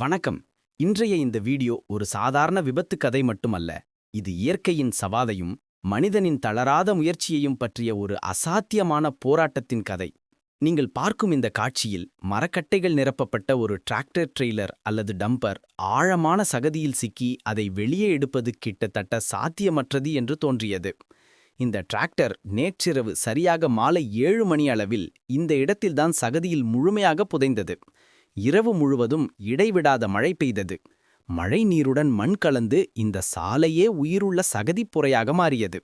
வணக்கம். இன்றைய இந்த வீடியோ ஒரு சாதாரண விபத்து கதை மட்டுமல்ல. இது இயற்கையின் சவாலையும் மனிதனின் தளராத முயற்சியையும் பற்றிய ஒரு அசாத்தியமான போராட்டத்தின் கதை. நீங்கள் பார்க்கும் இந்த காட்சியில் மரக்கட்டைகள் நிரப்பப்பட்ட ஒரு டிராக்டர் ட்ரெய்லர் அல்லது டம்பர் ஆழமான சகதியில் சிக்கி அதை வெளியே எடுப்பது கிட்டத்தட்ட சாத்தியமற்றது என்று தோன்றியது. இந்த டிராக்டர் நேற்றிரவு சரியாக மாலை ஏழு மணி அளவில் இந்த இடத்தில்தான் சகதியில் முழுமையாக புதைந்தது. இரவு முழுவதும் இடைவிடாத மழை பெய்தது. மழை நீருடன் மண் கலந்து இந்த சாலையே உயிருள்ள சகதிப்புறையாக மாறியது.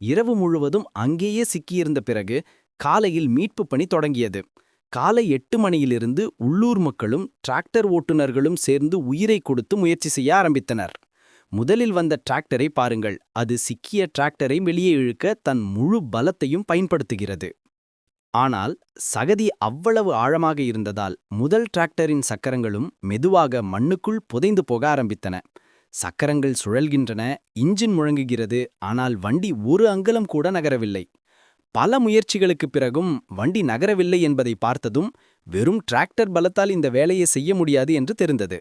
இரவு முழுவதும் அங்கேயே சிக்கியிருந்த பிறகு காலையில் மீட்பு பணி தொடங்கியது. காலை எட்டு மணியிலிருந்து உள்ளூர் மக்களும் டிராக்டர் ஓட்டுநர்களும் சேர்ந்து உயிரை கொடுத்து முயற்சி செய்ய ஆரம்பித்தனர். முதலில் வந்த டிராக்டரை பாருங்கள் அது சிக்கிய டிராக்டரை வெளியே இழுக்க தன் முழு பலத்தையும் பயன்படுத்துகிறது. ஆனால் சகதி அவ்வளவு ஆழமாக இருந்ததால் முதல் டிராக்டரின் சக்கரங்களும் மெதுவாக மண்ணுக்குள் புதைந்து போக ஆரம்பித்தன. சக்கரங்கள் சுழல்கின்றன இன்ஜின் முழங்குகிறது ஆனால் வண்டி ஒரு அங்குலம் கூட நகரவில்லை. பல முயற்சிகளுக்குப் பிறகும் வண்டி நகரவில்லை என்பதை பார்த்ததும் வெறும் டிராக்டர் பலத்தால் இந்த வேலையை செய்ய முடியாது என்று தெரிந்தது.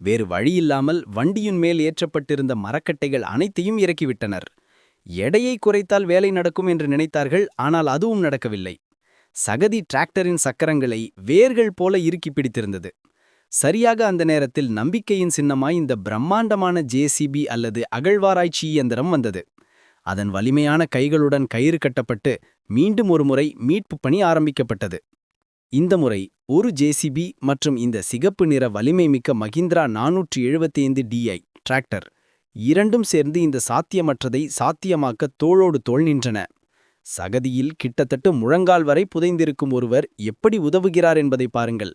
வேறு வழியில்லாமல் வண்டியின் மேல் ஏற்றப்பட்டிருந்த மரக்கட்டைகள் அனைத்தையும் இறக்கிவிட்டனர். எடையை குறைத்தால் வேலை நடக்கும் என்று நினைத்தார்கள் ஆனால் அதுவும் நடக்கவில்லை. சகதி டிராக்டரின் சக்கரங்களை வேர்கள் போல இறுக்கி பிடித்திருந்தது. சரியாக அந்த நேரத்தில் நம்பிக்கையின் சின்னமாய் இந்த பிரம்மாண்டமான ஜேசிபி அல்லது அகழ்வாராய்ச்சி இயந்திரம் வந்தது. அதன் வலிமையான கைகளுடன் கயிறு கட்டப்பட்டு மீண்டும் ஒருமுறை மீட்புப் பணி ஆரம்பிக்கப்பட்டது. இந்த முறை ஒரு ஜேசிபி மற்றும் இந்த சிகப்பு நிற வலிமை மிக்க மகிந்திரா நானூற்றி எழுபத்தைந்து டிஐ டிராக்டர் இரண்டும் சேர்ந்து இந்த சாத்தியமற்றதை சாத்தியமாக்க தோளோடு தோள் நின்றன. சகதியில் கிட்டத்தட்ட முழங்கால் வரை புதைந்திருக்கும் ஒருவர் எப்படி உதவுகிறார் என்பதை பாருங்கள்.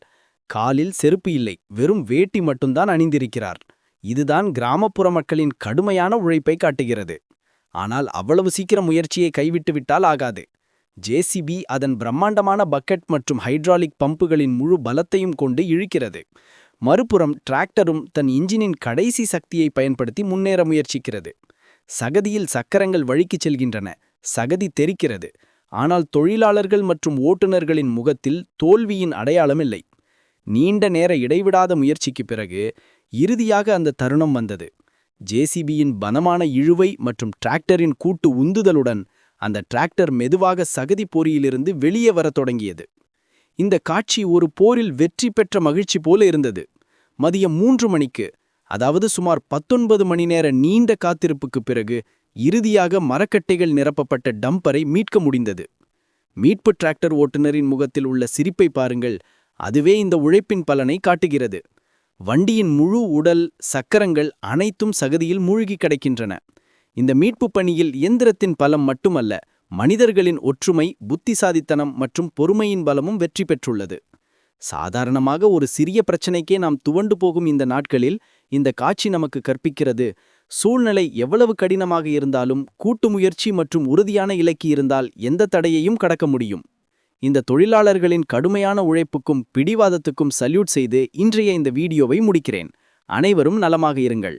காலில் செருப்பு இல்லை வெறும் வேட்டி மட்டும்தான் அணிந்திருக்கிறார். இதுதான் கிராமப்புற மக்களின் கடுமையான உழைப்பை காட்டுகிறது. ஆனால் அவ்வளவு சீக்கிரம் முயற்சியை கைவிட்டுவிட்டால் ஆகாது. ஜேசிபி அதன் பிரம்மாண்டமான பக்கெட் மற்றும் ஹைட்ராலிக் பம்புகளின் முழு பலத்தையும் கொண்டு இழுக்கிறது. மறுபுறம் டிராக்டரும் தன் இன்ஜினின் கடைசி சக்தியை பயன்படுத்தி முன்னேற முயற்சிக்கிறது. சகதியில் சக்கரங்கள் வழிக்குச் செல்கின்றன. சகதி தெரிக்கிறது. ஆனால் தொழிலாளர்கள் மற்றும் ஓட்டுநர்களின் முகத்தில் தோல்வியின் அடையாளமில்லை நீண்ட நேர இடைவிடாத முயற்சிக்குப் பிறகு இறுதியாக அந்த தருணம் வந்தது. ஜேசிபியின் பனமான இழுவை மற்றும் டிராக்டரின் கூட்டு உந்துதலுடன் அந்த டிராக்டர் மெதுவாக சகதி போரியிலிருந்து வெளியே வரத் தொடங்கியது. இந்த காட்சி ஒரு போரில் வெற்றி பெற்ற மகிழ்ச்சி போல இருந்தது. மதியம் மூன்று மணிக்கு அதாவது சுமார் பத்தொன்பது மணி நேர நீண்ட காத்திருப்புக்குப் பிறகு இறுதியாக மரக்கட்டைகள் நிரப்பப்பட்ட டம்பரை மீட்க முடிந்தது. மீட்பு டிராக்டர் ஓட்டுநரின் முகத்தில் உள்ள சிரிப்பை பாருங்கள் அதுவே இந்த உழைப்பின் பலனை காட்டுகிறது. வண்டியின் முழு உடல் சக்கரங்கள் அனைத்தும் சகதியில் மூழ்கி கிடக்கின்றன. இந்த மீட்பு பணியில் இயந்திரத்தின் பலம் மட்டுமல்ல மனிதர்களின் ஒற்றுமை புத்திசாதித்தனம் மற்றும் பொறுமையின் பலமும் வெற்றி பெற்றுள்ளது. சாதாரணமாக ஒரு சிறிய பிரச்சனைக்கே நாம் துவண்டு போகும் இந்த நாட்களில் இந்த காட்சி நமக்கு கற்பிக்கிறது சூழ்நிலை எவ்வளவு கடினமாக இருந்தாலும் கூட்டு முயற்சி மற்றும் உறுதியான இலக்கு இருந்தால் எந்த தடையையும் கடக்க முடியும். இந்த தொழிலாளர்களின் கடுமையான உழைப்புக்கும் பிடிவாதத்துக்கும் சல்யூட் செய்து இன்றைய இந்த வீடியோவை முடிக்கிறேன். அனைவரும் நலமாக இருங்கள்.